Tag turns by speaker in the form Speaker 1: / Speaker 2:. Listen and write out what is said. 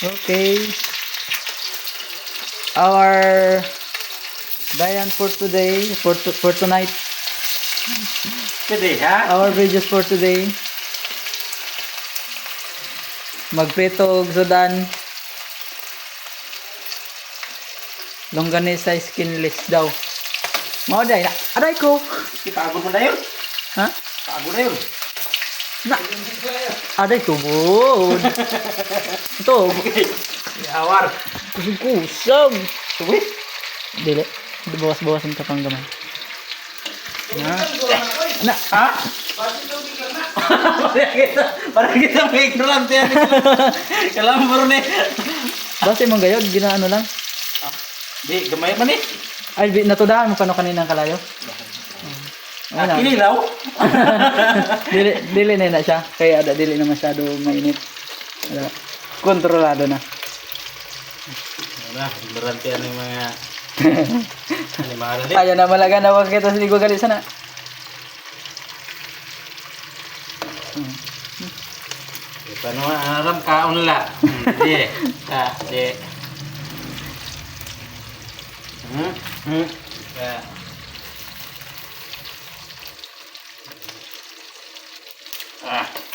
Speaker 1: Okay. Our Diane for today, for to, for tonight,
Speaker 2: Pwede, ha?
Speaker 1: our videos for today. Magprito og sudan. Longganisa skinless daw. Mao day na. Aray ko.
Speaker 2: Ipagod mo na yun.
Speaker 1: Ha?
Speaker 2: Pagod na yun.
Speaker 1: Na. Aray ko bud. Ito,
Speaker 2: Awar.
Speaker 1: kusog.
Speaker 2: Suwi.
Speaker 1: Dili. Bawas-bawasan ka pang gamay. Na. Na.
Speaker 2: Ha? Parang kita, parang kita may ignorante yan. Kailangan mo rin eh.
Speaker 1: Basta mong gayod, ginaano lang.
Speaker 2: Di, gamay man eh.
Speaker 1: Ay, natudahan mo kano kaninang kalayo?
Speaker 2: Ah,
Speaker 1: Wala.
Speaker 2: kinilaw.
Speaker 1: dili, dili na na siya. Kaya ada, dili na masyado mainit. Wala. Kontrolado na.
Speaker 2: Wala, ignorante yan yung mga animal.
Speaker 1: Ayaw na malaga na wag kita sa ligo gali sana.
Speaker 2: Paano nga, aram kaon la. Di, ka, di. Hmm, hmm, ka. Ah.